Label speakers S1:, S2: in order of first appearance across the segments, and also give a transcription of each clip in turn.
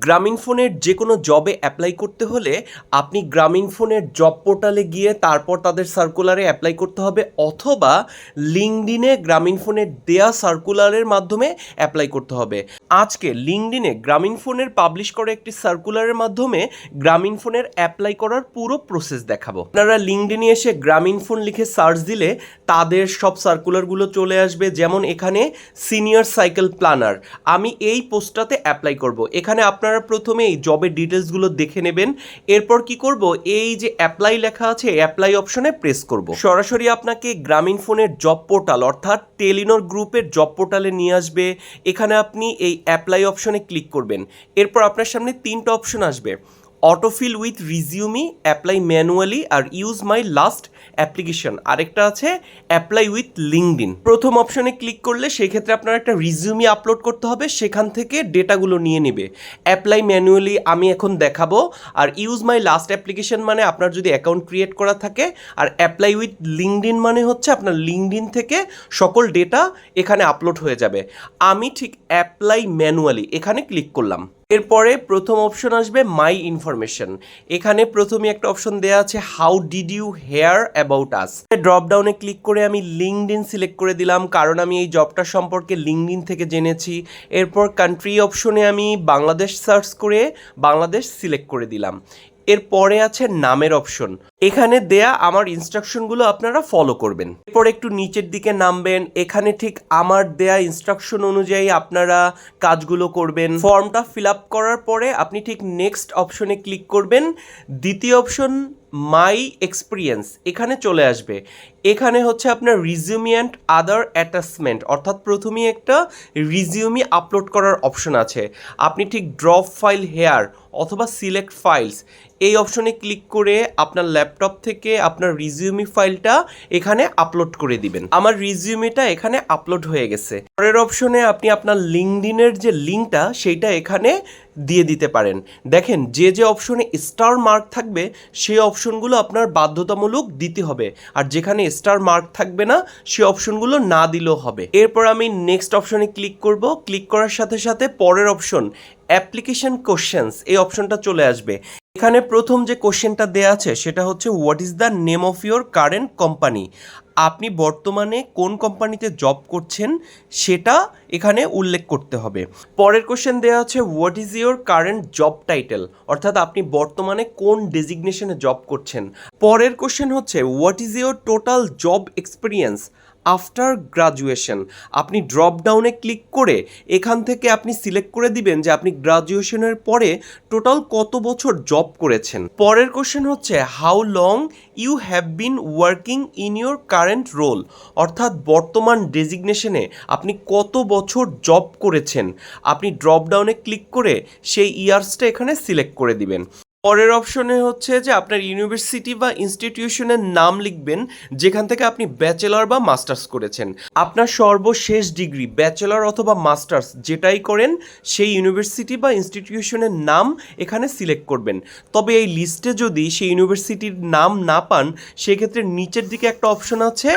S1: গ্রামীণ ফোনের যে কোনো জবে অ্যাপ্লাই করতে হলে আপনি গ্রামীণ ফোনের জব পোর্টালে গিয়ে তারপর তাদের সার্কুলারে অ্যাপ্লাই করতে হবে অথবা লিঙ্কডিনে গ্রামীণ ফোনের দেয়া সার্কুলারের মাধ্যমে অ্যাপ্লাই করতে হবে। আজকে লিঙ্কডিনে গ্রামীণ ফোনের পাবলিশ করা একটি সার্কুলারের মাধ্যমে গ্রামীণ ফোনের অ্যাপ্লাই করার পুরো প্রসেস দেখাবো। আপনারা লিঙ্কডিনে এসে গ্রামীণ ফোন লিখে সার্চ দিলে তাদের সব সার্কুলারগুলো চলে আসবে, যেমন এখানে সিনিয়র সাইকেল প্ল্যানার আমি এই পোস্টটাতে অ্যাপ্লাই করব। এখানে আপনারা প্রথমে এই জবের ডিটেলসগুলো দেখে নেবেন। এরপর কি করব? এই যে অ্যাপ্লাই লেখা আছে অ্যাপ্লাই অপশনে প্রেস করব। সরাসরি আপনাকে গ্রামীণ ফোনের জব পোর্টাল অর্থাৎ টেলিনোর গ্রুপের জব পোর্টালে নিয়ে আসবে। এখানে আপনি এই অ্যাপ্লাই অপশনে ক্লিক করবেন। এরপর আপনার সামনে তিনটা অপশন আসবে। Autofill with resume apply manually R use my last application আরেকটা আছে অ্যাপ্লাই উইথ লিঙ্কডিন প্রথম অপশনে ক্লিক করলে সেই ক্ষেত্রে আপনার একটা রিজিউমি আপলোড করতে হবে, সেখান থেকে ডেটাগুলো নিয়ে নেবে। অ্যাপ্লাই ম্যানুয়ালি আমি এখন দেখাবো, আর ইউজ মাই লাস্ট অ্যাপ্লিকেশন মানে আপনার যদি অ্যাকাউন্ট ক্রিয়েট করা থাকে, আর অ্যাপ্লাই উইথ লিঙ্কডিন মানে হচ্ছে আপনার লিঙ্কডিন থেকে সকল ডেটা এখানে আপলোড হয়ে যাবে। আমি ঠিক অ্যাপ্লাই ম্যানুয়ালি এখানে ক্লিক করলাম। এরপরে প্রথম অপশন আসবে মাই ইনফরমেশন এখানে প্রথমে একটা অপশন দেওয়া আছে how did you hear about us drop ডাউনে ক্লিক করে আমি লিঙ্কড ইন সিলেক্ট করে দিলাম, কারণ আমি এই জবটা সম্পর্কে লিঙ্কড ইন থেকে জেনেছি। এরপর কান্ট্রি অপশনে আমি বাংলাদেশ সার্চ করে বাংলাদেশ সিলেক্ট করে দিলাম। এরপরে আছে নামের অপশন। এখানে দেয়া আমার ইনস্ট্রাকশনগুলো আপনারা ফলো করবেন। এরপর একটু নিচের দিকে নামবেন। এখানে ঠিক আমার দেয়া ইনস্ট্রাকশন অনুযায়ী আপনারা কাজগুলো করবেন। ফর্মটা ফিল আপ করার পরে আপনি ঠিক নেক্সট অপশনে ক্লিক করবেন। দ্বিতীয় অপশন মাই এক্সপিরিয়েন্স এখানে চলে আসবে। এখানে হচ্ছে আপনার রিজিউমি অ্যান্ড আদার অ্যাটাচমেন্ট অর্থাৎ প্রথমেই একটা রিজিউমি আপলোড করার অপশন আছে। আপনি ঠিক ড্রপ ফাইল হেয়ার অথবা সিলেক্ট ফাইলস এই অপশনে ক্লিক করে আপনার ল্যাপটপ থেকে আপনার রিজিউমি ফাইলটা এখানে আপলোড করে দিবেন। আমার রিজিউমিটা এখানে আপলোড হয়ে গেছে। পরের অপশনে আপনি আপনার লিঙ্কডিনের যে লিঙ্কটা সেইটা এখানে দিয়ে দিতে পারেন। দেখেন, যে যে অপশনে স্টার মার্ক থাকবে, সেই অপশনগুলো আপনার বাধ্যতামূলক দিতে হবে। আর যেখানে স্টার মার্ক থাকবে না, সেই অপশনগুলো না দিলেও হবে। এরপর আমি নেক্সট অপশনে ক্লিক করব। ক্লিক করার সাথে সাথে পরের অপশন অ্যাপ্লিকেশন কোশ্চেন্স এই অপশনটা চলে আসবে। এখানে প্রথম যে কোশ্চেনটা দেয়া আছে, সেটা হচ্ছে what is the name of your current company আপনি বর্তমানে কোন কোম্পানিতে জব করছেন, সেটা এখানে উল্লেখ করতে হবে। পরের কোশ্চেন দেওয়া আছে what is your current job title অর্থাৎ আপনি বর্তমানে কোন ডেজিগনেশনে জব করছেন। পরের কোশ্চেন হচ্ছে what is your total job experience after graduation আপনি ড্রপ ডাউনে ক্লিক করে এখান থেকে আপনি সিলেক্ট করে দিবেন যে আপনি গ্রাজুয়েশনের পরে টোটাল কত বছর জব করেছেন। পরের কোশ্চেন হচ্ছে how long you have been working in your current role অর্থাৎ বর্তমান ডেজিগনেশনে আপনি কত বছর জব করেছেন? আপনি ড্রপ ডাউনে ক্লিক করে সেই ইয়ার্সটা এখানে সিলেক্ট করে দিবেন। পরের অপশনে হচ্ছে যে আপনার ইউনিভার্সিটি বা ইনস্টিটিউশনের নাম লিখবেন, যেখান থেকে আপনি ব্যাচেলর বা মাস্টার্স করেছেন। আপনার সর্বশেষ ডিগ্রি ব্যাচেলর অথবা মাস্টার্স যেটাই করেন, সেই ইউনিভার্সিটি বা ইনস্টিটিউশনের নাম এখানে সিলেক্ট করবেন। তবে এই লিস্টে যদি সেই ইউনিভার্সিটির নাম না পান, সেক্ষেত্রে নিচের দিকে একটা অপশন আছে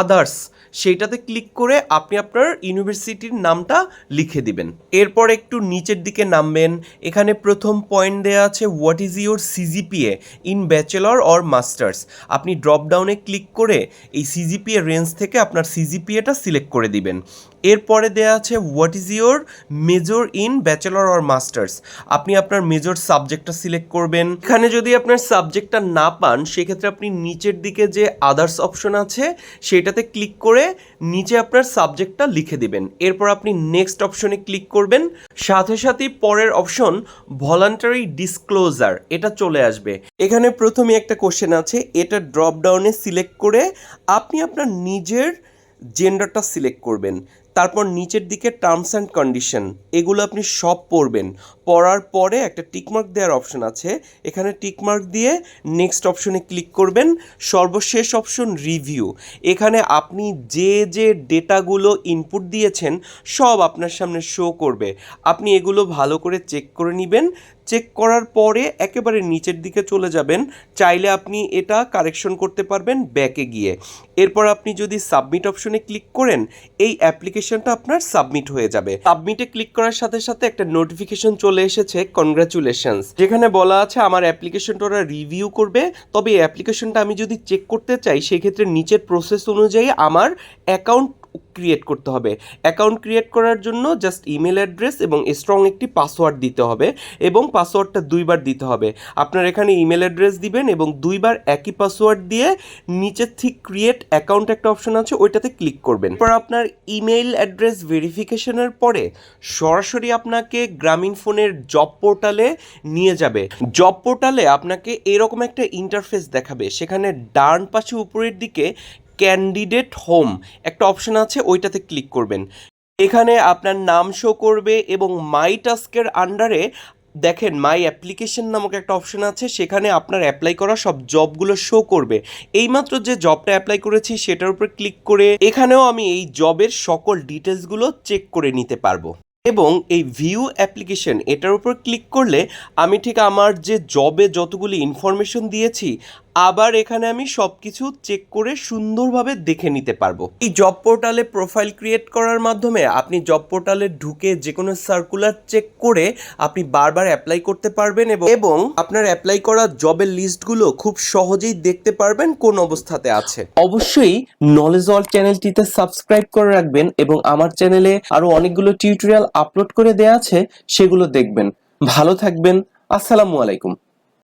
S1: আদার্স সেইটাতে ক্লিক করে আপনি আপনার ইউনিভার্সিটির নামটা লিখে দিবেন। এরপর একটু নিচের দিকে নামবেন। এখানে প্রথম পয়েন্ট দেওয়া আছে what is your CGPA in bachelor or masters আপনি ড্রপডাউনে ক্লিক করে এই সিজিপিএ রেঞ্জ থেকে আপনার সিজিপিএটা সিলেক্ট করে দিবেন। এরপরে দেওয়া আছে what is your major in bachelor or masters আপনি আপনার মেজর সাবজেক্টটা সিলেক্ট করবেন। এখানে যদি আপনার সাবজেক্টটা না পান, সেক্ষেত্রে আপনি নিচের দিকে যে আদার্স অপশন আছে, সেটাতে ক্লিক করে নিচে আপনার সাবজেক্টটা লিখে দিবেন। এরপর আপনি নেক্সট অপশনে ক্লিক করবেন। সাথে সাথেই পরের অপশন ভলান্টারি ডিসক্লোজার এটা চলে আসবে। এখানে প্রথমে একটা কোশ্চেন আছে, এটা ড্রপ ডাউনে সিলেক্ট করে আপনি আপনার নিজের জেন্ডারটা সিলেক্ট করবেন। তারপর নিচের দিকে টার্মস অ্যান্ড কন্ডিশন এগুলো আপনি সব পড়বেন। পড়ার পরে একটা টিকমার্ক দেওয়ার অপশন আছে। এখানে টিকমার্ক দিয়ে নেক্সট অপশনে ক্লিক করবেন। সর্বশেষ অপশন রিভিউ এখানে আপনি যে যে ডেটাগুলো ইনপুট দিয়েছেন, সব আপনার সামনে শো করবে। আপনি এগুলো ভালো করে চেক করে নেবেন। চেক করার পরে একেবারে নিচের দিকে চলে যাবেন। চাইলে আপনি এটা কারেকশন করতে পারবেন ব্যাকে গিয়ে। এরপর আপনি যদি সাবমিট অপশনে ক্লিক করেন, এই অ্যাপ্লিকেশনটা আপনার সাবমিট হয়ে যাবে। সাবমিটে ক্লিক করার সাথে সাথে একটা নোটিফিকেশন চলে এসেছে কনগ্রাচুলেশনস যেখানে বলা আছে, আমার অ্যাপ্লিকেশনটা ওরা রিভিউ করবে। তবে এই অ্যাপ্লিকেশনটা আমি যদি চেক করতে চাই, সেক্ষেত্রে নিচের প্রসেস অনুযায়ী আমার অ্যাকাউন্ট ক্রিয়েট করতে হবে। অ্যাকাউন্ট ক্রিয়েট করার জন্য জাস্ট ইমেল অ্যাড্রেস এবং স্ট্রং একটি পাসওয়ার্ড দিতে হবে এবং পাসওয়ার্ডটা দুইবার দিতে হবে। আপনার এখানে ইমেল অ্যাড্রেস দিবেন এবং দুইবার একই পাসওয়ার্ড দিয়ে নিচের ঠিক ক্রিয়েট অ্যাকাউন্ট একটা অপশন আছে, ওইটাতে ক্লিক করবেন। পর আপনার ইমেল অ্যাড্রেস ভেরিফিকেশনের পরে সরাসরি আপনাকে গ্রামীণ ফোনের জব পোর্টালে নিয়ে যাবে। জব পোর্টালে আপনাকে এরকম একটা ইন্টারফেস দেখাবে। সেখানে ডান পাশে উপরের দিকে ক্যান্ডিডেট হোম একটা অপশন আছে, ওইটাতে ক্লিক করবেন। এখানে আপনার নাম শো করবে এবং মাই টাস্কের আন্ডারে দেখেন মাই অ্যাপ্লিকেশন নামক একটা অপশন আছে, সেখানে আপনার অ্যাপ্লাই করা সব জবগুলো শো করবে। এইমাত্র যে জবটা অ্যাপ্লাই করেছি, সেটার উপর ক্লিক করে এখানেও আমি এই জবের সকল ডিটেলসগুলো চেক করে নিতে পারব। এবং এই ভিউ অ্যাপ্লিকেশন এটার উপর ক্লিক করলে আমি ঠিক আমার যে জবে যতগুলি ইনফরমেশন দিয়েছি আবার এখানে আমি সব কিছু চেক করে সুন্দরভাবে দেখে নিতে পারব। এই জব পোর্টালে প্রোফাইল ক্রিয়েট করার মাধ্যমে আপনি জব পোর্টালে ঢুকে যে কোনো সার্কুলার চেক করে আপনি বারবার অ্যাপ্লাই করতে পারবেন এবং আপনার অ্যাপ্লাই করা জবের লিস্টগুলো খুব সহজেই দেখতে পারবেন কোন অবস্থাতে আছে। অবশ্যই নলেজ অল চ্যানেলটিতে সাবস্ক্রাইব করে রাখবেন এবং আমার চ্যানেলে আরও অনেকগুলো টিউটোরিয়াল আপলোড করে দেওয়া আছে, সেগুলো দেখবেন। ভালো থাকবেন। আসসালামু আলাইকুম।